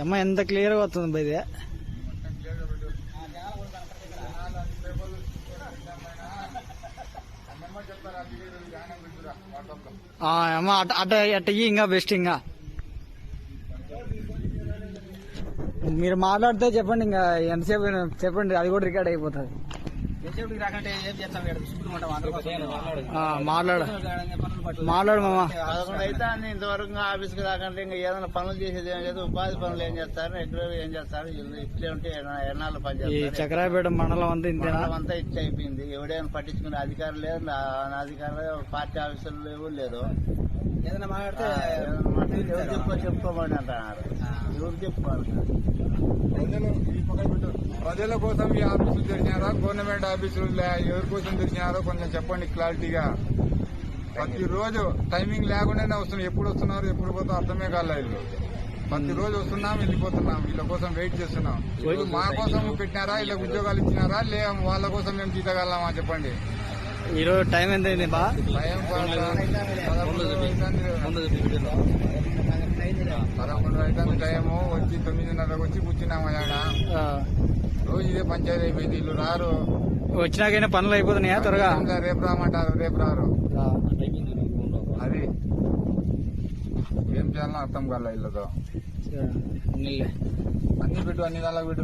ఏమో ఎంత క్లియర్గా వస్తుంది బయట ఏమో అట అట అట్ట ఇంకా బెస్ట్ ఇంకా. మీరు మాట్లాడితే చెప్పండి ఇంకా ఎంతసేపు చెప్పండి అది కూడా రికార్డ్ అయిపోతుంది. మాట్లాడు. మాట్లాడు. మామ. పదకొండు అయితే అన్ని ఇంతవరకు ఆఫీస్కి రాకంటే ఇంకా ఏదైనా పనులు చేసేది ఏం లేదు. ఉపాధి పనులు ఏం చేస్తారు? ఎక్కడ ఏం చేస్తారు? ఇట్లే ఉంటే ఎన్న- ఎన్నాళ్ళు పని ఈ చేస్తారు? చక్రాయపేట మండలం అంతా ఇంతేనా? అంతా ఇచ్చి అయిపోయింది. ఎవడైనా పట్టించుకునే అధికారం లేదు. అధికారులు పార్టీ ఆఫీసులు లేవు లేదు ఏదైనా మాట్లాడితే ఎవరు చెప్పుకో చెప్పుకోమని అంటున్నారు. ఎవరు చెప్పుకోవాలి? ప్రజలు కోసం ఈ ఆఫీసులు తెరిచినారా? గవర్నమెంట్ ఆఫీసులు ఎవరి కోసం తెరిచినారో కొంచెం చెప్పండి క్లారిటీగా. ప్రతిరోజు టైమింగ్ లేకుండానే వస్తున్నారు ఎప్పుడు వస్తున్నారు ఎప్పుడు పోతారు అర్థమే కాలే వీళ్ళు. ప్రతిరోజు వస్తున్నాం వెళ్ళిపోతున్నాం. వీళ్ళ కోసం వెయిట్ చేస్తున్నాం. మా కోసం పెట్టినారా? వీళ్ళ ఉద్యోగాలు ఇచ్చినారా? లే వాళ్ళ కోసం మేము జీతగలమా చెప్పండి. ఈ రోజు టైం ఎంత అయింది బా? పదకొండు అవుతుంది టైము వచ్చి తొమ్మిదిన్నరకు వచ్చి కూర్చున్నాము ఇదే పంచాయతీ అయిపోయింది. వీళ్ళు రారు. వచ్చినాకైనా పనులు అయిపోతున్నాయా త్వరగా? ఇంకా రేపు రామంటారు రేపు రారు. అది. ఏం చేయాలో అర్థం కాలే వీళ్ళతో. అన్ని పెట్టు అన్ని దాకా పెట్టు.